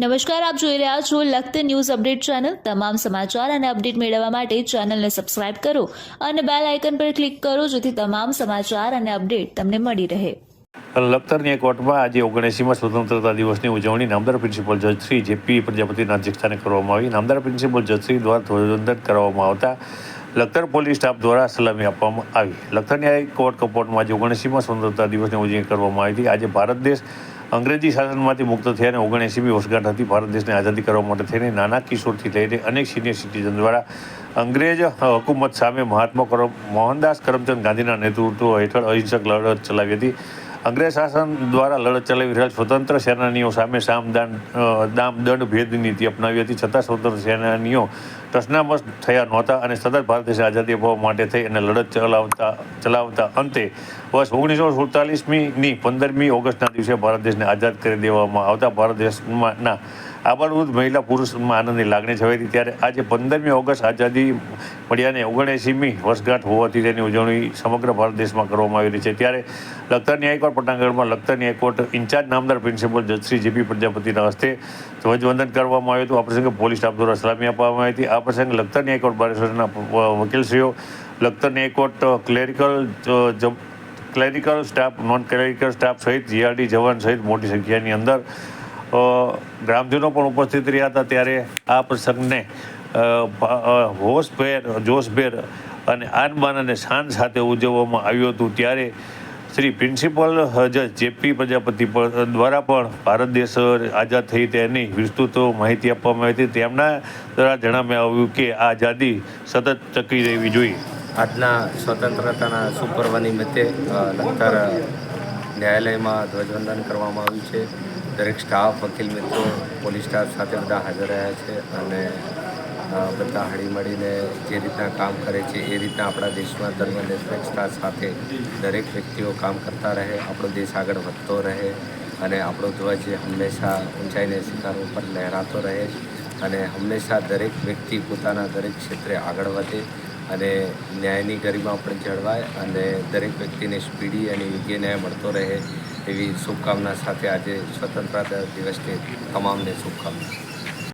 નમસ્કાર, આપ જોઈ રહ્યા છો લખત ન્યૂઝ અપડેટ ચેનલ. તમામ સમાચાર અને અપડેટ મેળવવા માટે ચેનલને સબસ્ક્રાઇબ કરો અને બેલ આઇકન પર ક્લિક કરો જેથી તમામ સમાચાર અને અપડેટ તમને મળી રહે. લખતરની કોર્ટમાં આજે ઓગણસીમાં સ્વતંત્રતા દિવસની ઉજવણી નામદાર પ્રિન્સિપલ જજ શ્રી જેપી પ્રજાપતિના અધ્યક્ષસ્થાને કરવામાં આવી. નામદાર પ્રિન્સિપલ જજ શ્રી દ્વારા ધ્વજવંદન કરવામાં આવતા લખતર પોલીસ સ્ટાફ દ્વારા સલામી આપવામાં આવી. લખતર ન્યાય કોર્ટ કપોર્ટમાં આજે ઓગણસીમાં સ્વતંત્રતા દિવસની ઉજવણી કરવામાં આવી હતી. આજે ભારત દેશ અંગ્રેજી શાસનમાંથી મુક્ત થયા અને ઓગણએંસીમી વર્ષગાંઠ હતી. ભારત દેશને આઝાદી કરવા માટે થઈને નાના કિશોરથી લઈને અનેક સિનિયર સિટીઝન દ્વારા અંગ્રેજ હકુમત સામે મહાત્મા કરમ, મોહનદાસ કરમચંદ ગાંધીના નેતૃત્વ હેઠળ અહિંસક લડત ચલાવી હતી. અંગ્રેજ શાસન દ્વારા લડત ચલાવી રહેલ સ્વતંત્ર સેનાનીઓ સામે સામદાન દામ, દંડ ભેદ નીતિ અપનાવી હતી. છતાં સ્વતંત્ર સેનાનીઓ ટસનામસ થયા નહોતા અને સતત ભારત દેશને આઝાદી અપાવવા માટે થઈ અને લડત ચલાવતા ચલાવતા અંતે વર્ષ ઓગણીસો સુડતાલીસમીની પંદરમી ઓગસ્ટના દિવસે ભારત દેશને આઝાદ કરી દેવામાં આવતા. ભારત દેશમાં ના મહિલા પુરુષમાં આનંદની લાગણી છવાઈ ત્યારે આજે પંદરમી ઓગસ્ટ આઝાદી મળ્યાને ઓગણએંસીમી વર્ષગાંઠ હોવાથી તેની ઉજવણી સમગ્ર ભારત દેશમાં કરવામાં આવી રહી છે. ત્યારે લખતર ન્યાયકોર્ટ પટાંગણમાં લખતર ન્યાયકોર્ટ ઇન્ચાર્જ નામદાર પ્રિન્સિપલ જજ જેપી પ્રજાપતિના હસ્તે ધ્વજવંદન કરવામાં આવ્યું હતું. આ પ્રસંગે પોલીસ સ્ટાફ દ્વારા સલામી આપવામાં આવી હતી. આ પ્રસંગે લખતર ન્યાયકોર્ટ બાર એસોસિએશનના વકીલશ્રીઓ, Lakhtar ન્યાયકોર્ટ clerical clerical staff, non clerical staff સહિત જીઆરડી જવાન સહિત મોટી સંખ્યાની અંદર ગ્રામજનો પણ ઉપસ્થિત રહ્યા હતા ત્યારે આ પ્રસંગને હોશભેર, જોશભેર અને આનબાન અને શાન સાથે ઉજવવામાં આવ્યું હતું. ત્યારે શ્રી પ્રિન્સિપલ જજ જેપી પ્રજાપતિ પર દ્વારા પણ ભારત દેશ આઝાદ થઈ તેની વિસ્તૃત માહિતી આપવામાં આવી હતી. તેમના દ્વારા જણાવવામાં આવ્યું કે આ આઝાદી સતત ટકી રહેવી જોઈએ. આજના સ્વતંત્રતાના સુપર્વ નિમિત્તે લખતર ન્યાયાલયમાં ધ્વજવંદન કરવામાં આવ્યું છે. દરેક સ્ટાફ, વકીલ મિત્રો, પોલીસ સ્ટાફ સાથે બધા હાજર રહ્યા છે અને બધા બધા હળીમળીને જે રીતના કામ કરે છે એ રીતના આપણા દેશમાં ધર્મનિરપેક્ષતા સાથે દરેક વ્યક્તિઓ કામ કરતા રહે, આપણો દેશ આગળ વધતો રહે અને આપણો ધ્વજ હંમેશા ઊંચાઈને શિખર ઉપર લહેરાતો રહે અને હંમેશા દરેક વ્યક્તિ પોતાના દરેક ક્ષેત્રે આગળ વધે અને ન્યાયની ગરિમા પણ જળવાય અને દરેક વ્યક્તિને સ્પીડી અને યોગ્ય ન્યાય મળતો રહે એવી શુભકામના સાથે આજે સ્વતંત્રતા દિવસની તમામને શુભકામના.